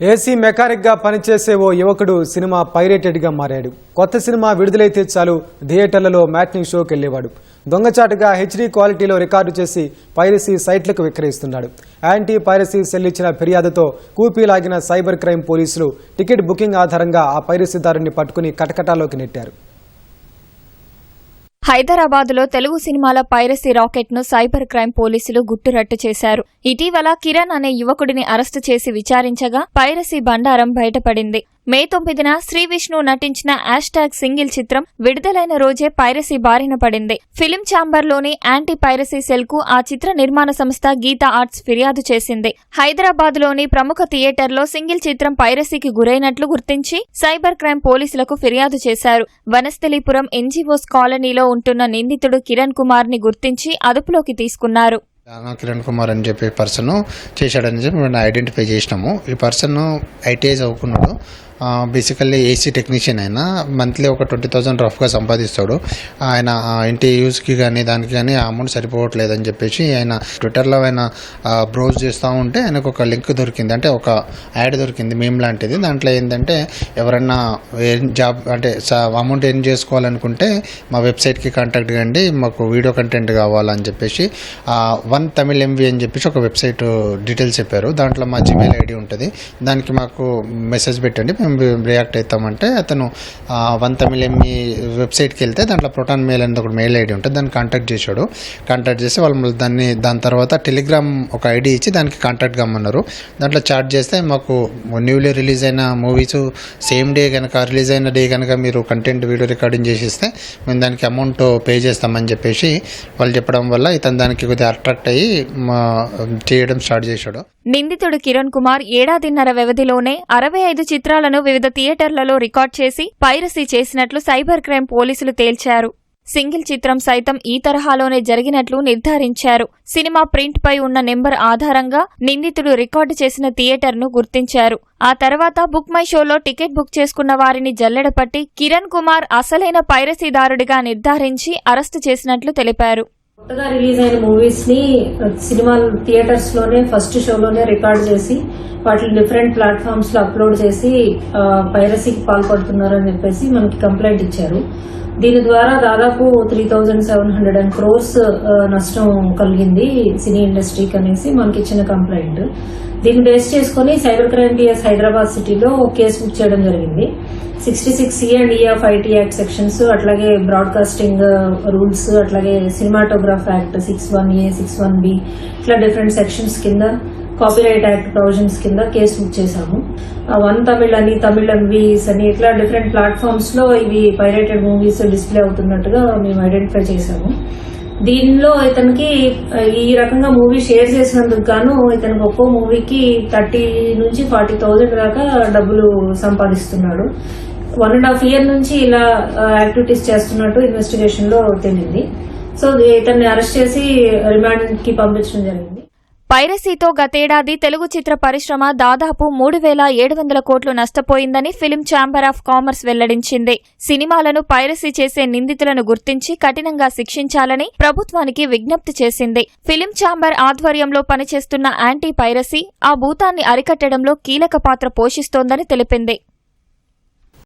AC మెకానిక్గా పనిచేసే ఓ యువకుడు cinema పైరేటెడ్గా మారాడు. కొత్త సినిమా విడుదలైతే చాలు థియేటర్లలో మ్యాట్నింగ్ షోకి వెళ్ళేవాడు దొంగచాటుగా హెచ్డీ క్వాలిటీలో రికార్డు చేసి పైరసీ సైట్లకు విక్రయిస్తున్నాడు. యాంటీ పైరసీ సెల్ ఇచ్చిన ఫిర్యాదుతో కూపీ లాగిన సైబర్ క్రైమ్ పోలీసులు టికెట్ బుకింగ్ ఆధారంగా ఆ పైరసీదారుని పట్టుకుని కటకటాలోకి నెట్టారు. హైదరాబాద్లో తెలుగు సినిమాల పైరసీ రాకెట్ను సైబర్ క్రైమ్ పోలీసులు గుట్టురట్టు చేశారు. ఇటీవల కిరణ్ అనే యువకుడిని అరెస్టు చేసి విచారించగా పైరసీ బండారం బయటపడింది. మే తొమ్మిదిన శ్రీ విష్ణు నటించిన యాష్ ట్యాగ్ సింగిల్ చిత్రం విడుదలైన రోజే పైరసీ బారిన పడింది. ఫిలిం ఛాంబర్లోని యాంటీ పైరసీ సెల్కు ఆ చిత్ర నిర్మాణ సంస్థ గీతా ఆర్ట్స్ ఫిర్యాదు చేసింది. హైదరాబాద్లోని ప్రముఖ థియేటర్లో సింగిల్ చిత్రం పైరసీకి గురైనట్లు గుర్తించి సైబర్ క్రైమ్ పోలీసులకు ఫిర్యాదు చేశారు. వనస్థలిపురం ఎన్జీఓస్ కాలనీలో ఉంటున్న నిందితుడు కిరణ్ కుమార్ని గుర్తించి అదుపులోకి తీసుకున్నారు. కిరణ్ కుమార్ అని చెప్పి పర్సన్ చేశాడని చెప్పి మేము ఐడెంటిఫై చేసినాము. ఈ పర్సన్ ఐటీఐ చదువుకున్నాడు. బేసికల్లీ ఏసీ టెక్నీషియన్ అయినా మంత్లీ ఒక ట్వంటీ థౌసండ్ రఫ్గా సంపాదిస్తాడు. ఆయన ఇంటి యూస్కి కానీ దానికి కానీ ఆ అమౌంట్ సరిపోవట్లేదని చెప్పేసి ఆయన ట్విట్టర్లో ఆయన బ్రౌజ్ చేస్తూ ఉంటే ఆయనకు ఒక లింక్ దొరికింది. అంటే ఒక యాడ్ దొరికింది మేము లాంటిది. దాంట్లో ఏంటంటే ఎవరన్నా ఏం జాబ్ అంటే అమౌంట్ ఏం చేసుకోవాలనుకుంటే మా వెబ్సైట్కి కాంటాక్ట్ కండి మాకు వీడియో కంటెంట్ కావాలని చెప్పేసి వన్ తమిళ్ ఎంవి అని చెప్పేసి ఒక వెబ్సైట్ డీటెయిల్స్ చెప్పారు. దాంట్లో మా జీమెయిల్ ఐడి ఉంటుంది. దానికి మాకు మెసేజ్ పెట్టండి. మేము రియాక్ట్ అవుతామంటే అతను వన్ తమిళ్ ఎంఈ వెబ్సైట్కి వెళ్తే దాంట్లో ప్రోటాన్ మెయిల్ అనేది ఒక మెయిల్ ఐడి ఉంటుంది దాన్ని కాంటాక్ట్ చేశాడు. కాంటాక్ట్ చేసి వాళ్ళు దాన్ని దాని తర్వాత టెలిగ్రామ్ ఒక ఐడి ఇచ్చి దానికి కాంటాక్ట్ కమ్మన్నారు దాంట్లో చాట్ చేస్తే మాకు న్యూలీ రిలీజ్ అయిన మూవీస్ సేమ్ డే కనుక రిలీజ్ అయిన డే కనుక మీరు కంటెంట్ వీడియో రికార్డింగ్ చేసిస్తే మేము దానికి అమౌంట్ పే చేస్తామని చెప్పేసి వాళ్ళు చెప్పడం వల్ల ఇతను దానికి కొద్దిగా అట్రాక్ట్ అయ్యి మా చేయడం స్టార్ట్ చేశాడు. నిందితుడు కిరణ్ కుమార్ ఏడాదిన్నర వ్యవధిలోనే అరవై ఐదు చిత్రాలను వివిధ థియేటర్లలో రికార్డ్ చేసి పైరసీ చేసినట్లు సైబర్ క్రైమ్ పోలీసులు తేల్చారు. సింగిల్ చిత్రం సైతం ఈ తరహాలోనే జరిగినట్లు నిర్ధారించారు. సినిమా ప్రింట్ పై ఉన్న నెంబర్ ఆధారంగా నిందితుడు రికార్డు చేసిన థియేటర్ను గుర్తించారు. ఆ తర్వాత బుక్ మై షోలో టికెట్ బుక్ చేసుకున్న వారిని జల్లెడపట్టి కిరణ్ కుమార్ అసలైన పైరసీదారుడిగా నిర్ధారించి అరెస్టు చేసినట్లు తెలిపారు. కొత్తగా రిలీజ్ అయిన మూవీస్ని సినిమా థియేటర్స్లోనే ఫస్ట్ షోలోనే రికార్డ్ చేసి వాటిని డిఫరెంట్ ప్లాట్ఫామ్స్లో అప్లోడ్ చేసి పైరసీకి పాల్పడుతున్నారని చెప్పేసి మనకి కంప్లైంట్ ఇచ్చారు. దీని ద్వారా దాదాపు three thousand seven hundred and crores నష్టం కలిగింది సినీ ఇండస్ట్రీకి అనేసి మనకి ఇచ్చిన కంప్లైంట్. దీన్ని బేస్ చేసుకుని సైబర్ క్రైమ్ పిఎస్ హైదరాబాద్ సిటీలో కేసు బుక్ చేయడం జరిగింది. Sixty six C and EF IT act sections అట్లాగే బ్రాడ్కాస్టింగ్ రూల్స్ uh, అట్లాగే cinematograph act six one A six one B ఇట్లా డిఫరెంట్ సెక్షన్స్ కింద కాపీరైట్ యాక్ట్ ప్రొవిజన్స్ కింద కేసు బుక్ చేశాము. One Tamil అని తమిళ్ మూవీస్ అని ఇట్లా డిఫరెంట్ ప్లాట్ఫామ్స్లో ఇవి పైరేటెడ్ మూవీస్ డిస్ప్లే అవుతున్నట్టుగా మేము ఐడెంటిఫై చేశాము. దీనిలో ఇతనికి ఈ రకంగా మూవీ షేర్ చేసినందుకు గాను ఇతనికి ఒక్కో మూవీకి థర్టీ నుంచి ఫార్టీ థౌజండ్ దాకా డబ్బులు సంపాదిస్తున్నాడు. వన్ అండ్ హాఫ్ ఇయర్ నుంచి ఇలా యాక్టివిటీస్ చేస్తున్నట్టు ఇన్వెస్టిగేషన్లో తెలిసింది సో ఇతన్ని అరెస్ట్ చేసి రిమాండ్కి పంపించడం జరిగింది. పైరసీతో గతేడాది తెలుగు చిత్ర పరిశ్రమ దాదాపు మూడు వేల ఏడు వందల కోట్లు నష్టపోయిందని ఫిలిం ఛాంబర్ ఆఫ్ కామర్స్ వెల్లడించింది. సినిమాలను పైరసీ చేసే నిందితులను గుర్తించి కఠినంగా శిక్షించాలని ప్రభుత్వానికి విజ్ఞప్తి చేసింది. ఫిలిం ఛాంబర్ ఆధ్వర్యంలో పనిచేస్తున్న యాంటీ పైరసీ ఆ భూతాన్ని అరికట్టడంలో కీలక పాత్ర పోషిస్తోందని తెలిపింది.